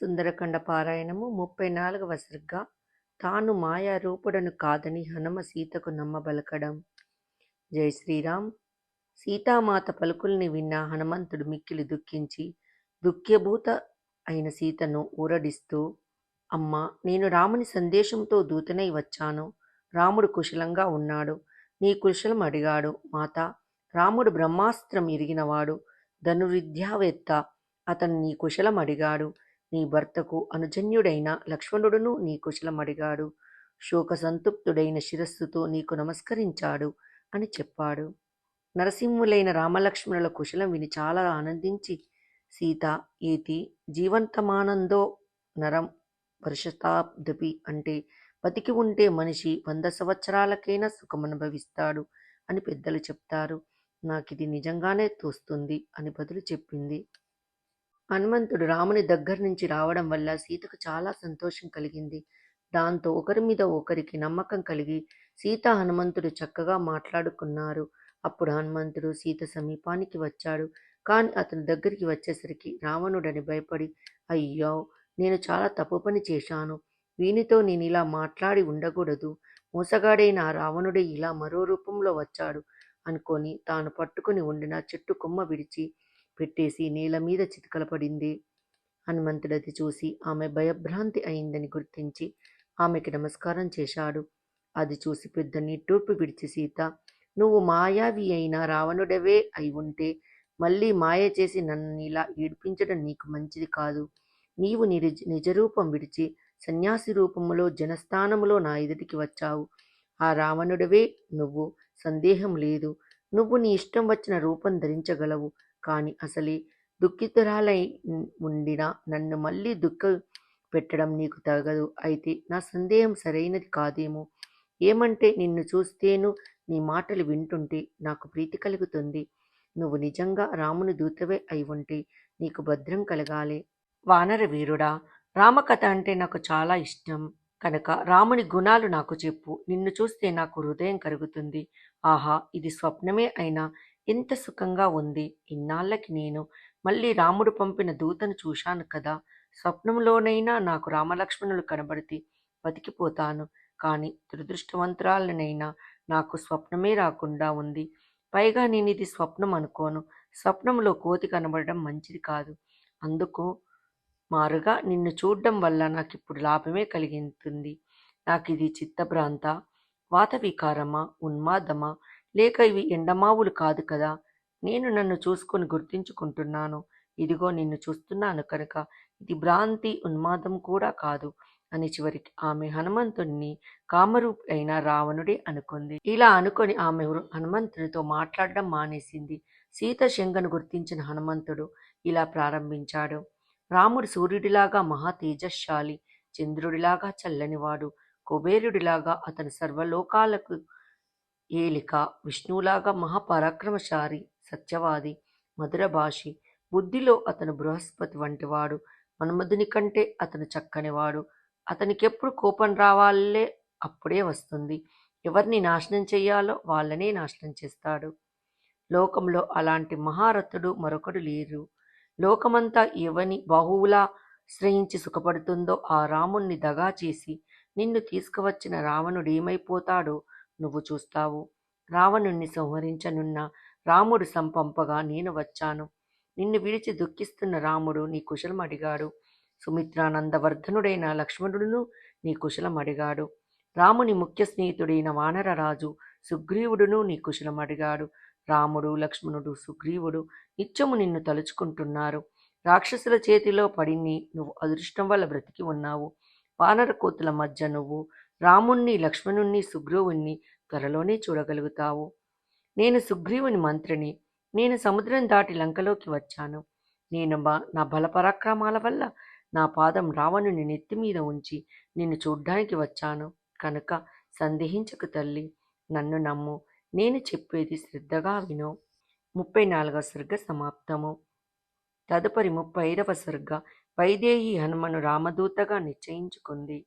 సుందరకండ పారాయణము ముప్పై నాలుగవ సరిగ్గా తాను మాయారూపుడను కాదని హనుమ సీతకు నమ్మబలకడం. జై శ్రీరామ్. సీతామాత పలుకుల్ని విన్న హనుమంతుడు మిక్కిలి దుఃఖించి దుఃఖ్యభూత అయిన సీతను ఊరడిస్తూ అమ్మా నేను రాముని సందేశంతో దూతనై వచ్చాను. రాముడు కుశలంగా ఉన్నాడు. నీ కుశలం అడిగాడు. మాత రాముడు బ్రహ్మాస్త్రం ఇరిగినవాడు. ధనుర్విద్యావేత్త అతను నీ కుశలం అడిగాడు. నీ భర్తకు అనుజన్యుడైన లక్ష్మణుడును నీ కుశలం అడిగాడు శోక శిరస్సుతో నీకు నమస్కరించాడు అని చెప్పాడు. నరసింహులైన రామలక్ష్మణుల కుశలం విని చాలా ఆనందించి సీత ఏతి జీవంతమానందో నరం వర్షతాబ్దపి అంటే బతికి ఉంటే మనిషి వంద సంవత్సరాలకైనా సుఖమనుభవిస్తాడు అని పెద్దలు చెప్తారు. నాకిది నిజంగానే తోస్తుంది అని బదులు చెప్పింది. హనుమంతుడు రాముని దగ్గర నుంచి రావడం వల్ల సీతకు చాలా సంతోషం కలిగింది. దాంతో ఒకరి మీద ఒకరికి నమ్మకం కలిగి సీత హనుమంతుడు చక్కగా మాట్లాడుకున్నారు. అప్పుడు హనుమంతుడు సీత సమీపానికి వచ్చాడు. కానీ అతని దగ్గరికి వచ్చేసరికి రావణుడని భయపడి అయ్యో నేను చాలా తప్పు పని చేశాను. వీనితో నేను ఇలా మాట్లాడి ఉండకూడదు. మోసగాడైన రావణుడే ఇలా మరో రూపంలో వచ్చాడు అనుకొని తాను పట్టుకుని ఉండిన చెట్టు కొమ్మ విడిచి పెట్టేసి నేల మీద చితకలపడింది హనుమంతుడది చూసి ఆమె భయభ్రాంతి అయిందని గుర్తించి ఆమెకి నమస్కారం చేశాడు. అది చూసి పెద్ద నిట్టూర్పు విడిచి సీత నువ్వు మాయావి అయిన రావణుడవే అయి ఉంటే మళ్ళీ మాయ చేసి నన్ను ఇలా ఏడిపించడం నీకు మంచిది కాదు. నీవు నిజ నిజరూపం విడిచి సన్యాసి రూపములో జనస్థానములో నా ఎదుటికి వచ్చావు. ఆ రావణుడవే నువ్వు. సందేహం లేదు. నువ్వు నీ ఇష్టం వచ్చిన రూపం ధరించగలవు. కానీ అసలే దుఃఖితురాలై ఉండిన నన్ను మళ్ళీ దుఃఖ పెట్టడం నీకు తగదు. అయితే నా సందేహం సరైనది కాదేమో? ఏమంటే నిన్ను చూస్తేను నీ మాటలు వింటుంటే నాకు ప్రీతి కలుగుతుంది. నువ్వు నిజంగా రాముని దూతవే అయి ఉంటే నీకు భద్రం కలగాలి. వానర వీరుడా రామకథ అంటే నాకు చాలా ఇష్టం. కనుక రాముని గుణాలు నాకు చెప్పు. నిన్ను చూస్తే నాకు హృదయం కరుగుతుంది. ఆహా ఇది స్వప్నమే అయినా ఎంత సుఖంగా ఉంది. ఇన్నాళ్ళకి నేను మళ్ళీ రాముడు పంపిన దూతను చూశాను కదా. స్వప్నంలోనైనా నాకు రామలక్ష్మణులు కనబడితే బతికిపోతాను. కానీ దురదృష్టవంతురాలనైనా నాకు స్వప్నమే రాకుండా ఉంది. పైగా నేను ఇది స్వప్నం అనుకోను. స్వప్నంలో కోతి కనబడడం మంచిది కాదు. అందుకు మారుగా నిన్ను చూడడం వల్ల నాకు ఇప్పుడు లాభమే కలిగింటుంది నాకు ఇది చిత్తభ్రాంత వాత వికారమా ఉన్మాదమా? లేక ఇవి ఎండమావులు కాదు కదా. నేను నన్ను చూసుకొని గుర్తించుకుంటున్నాను. ఇదిగో నిన్ను చూస్తున్నాను కనుక ఇది భ్రాంతి ఉన్మాదం కూడా కాదు అని చివరికి ఆమె హనుమంతుడిని కామరూప్ అయిన రావణుడే అనుకుంది. ఇలా అనుకొని ఆమె హనుమంతునితో మాట్లాడడం మానేసింది. సీత శంగను గుర్తించిన హనుమంతుడు ఇలా ప్రారంభించాడు. రాముడు సూర్యుడిలాగా మహా తేజశాలి చంద్రుడిలాగా చల్లనివాడు కుబేరుడిలాగా అతని సర్వలోకాలకు ఏలిక విష్ణువులాగా మహాపరాక్రమశారి సత్యవాది మధుర భాషి బుద్ధిలో అతను బృహస్పతి వంటివాడు మన్మధుని కంటే అతను చక్కనివాడు. అతనికెప్పుడు కోపం రావాలే అప్పుడే వస్తుంది. ఎవరిని నాశనం చేయాలో వాళ్ళనే నాశనం చేస్తాడు. లోకంలో అలాంటి మహారథుడు మరొకడు లేరు. లోకమంతా ఎవని బాహువులా శ్రయించి సుఖపడుతుందో ఆ రాముణ్ణి దగా చేసి నిన్ను తీసుకువచ్చిన రావణుడు ఏమైపోతాడో నువ్వు చూస్తావు. రావణుణ్ణి సంహరించనున్న రాముడు సంపంపగా నేను వచ్చాను. నిన్ను విడిచి దుఃఖిస్తున్న రాముడు నీ కుశలం అడిగాడు సుమిత్రానందవర్ధనుడైన లక్ష్మణుడును నీ కుశలం అడిగాడు రాముని ముఖ్య స్నేహితుడైన వానరరాజు సుగ్రీవుడును నీ కుశలం అడిగాడు రాముడు లక్ష్మణుడు సుగ్రీవుడు నిత్యము నిన్ను తలుచుకుంటున్నారు. రాక్షసుల చేతిలో పడిని నువ్వు అదృష్టం వల్ల బ్రతికి ఉన్నావు. వానర కోతుల మధ్య నువ్వు రాముణ్ణి లక్ష్మణుణ్ణి సుగ్రీవుణ్ణి త్వరలోనే చూడగలుగుతావు. నేను సుగ్రీవుని మంత్రిని. నేను సముద్రం దాటి లంకలోకి వచ్చాను. నేను నా బలపరాక్రమాల వల్ల నా పాదం రావణుని నెత్తి మీద ఉంచి నిన్ను చూడ్డానికి వచ్చాను. కనుక సందేహించకు తల్లి. నన్ను నమ్ము. నేను చెప్పేది శ్రద్ధగా విను. ముప్పై నాలుగవ సర్గ సమాప్తము. తదుపరి ముప్పై ఐదవ సర్గ వైదేహి హనుమను రామదూతగా నిశ్చయించుకుంది.